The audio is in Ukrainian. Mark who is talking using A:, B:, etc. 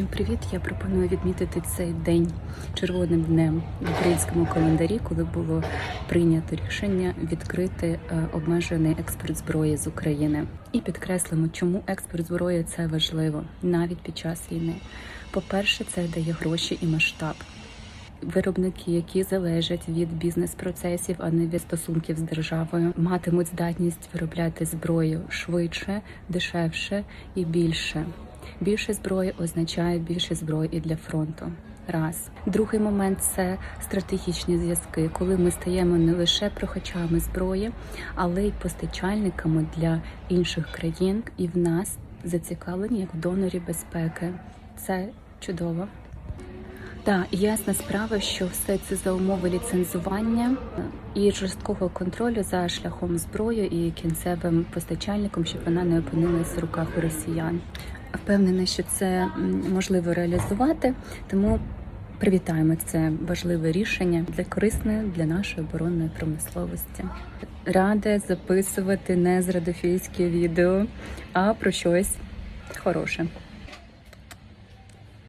A: Всім привіт! Я пропоную відмітити цей день червоним днем в українському календарі, коли було прийнято рішення відкрити е, обмежений експорт зброї з України. І підкреслимо, чому експорт зброї це важливо навіть під час війни. По-перше, це дає гроші і масштаб. Виробники, які залежать від бізнес-процесів, а не від стосунків з державою, матимуть здатність виробляти зброю швидше, дешевше і більше. Більше зброї означає більше зброї і для фронту. Раз другий момент це стратегічні зв'язки, коли ми стаємо не лише прохачами зброї, але й постачальниками для інших країн, і в нас зацікавлені як в донорі безпеки. Це чудово. Так, ясна справа, що все це за умови ліцензування і жорсткого контролю за шляхом зброї і кінцевим постачальником, щоб вона не опинилась в руках росіян. Впевнена, що це можливо реалізувати, тому привітаємо це важливе рішення для корисне для нашої оборонної промисловості. Рада записувати не зрадофійське відео, а про щось хороше.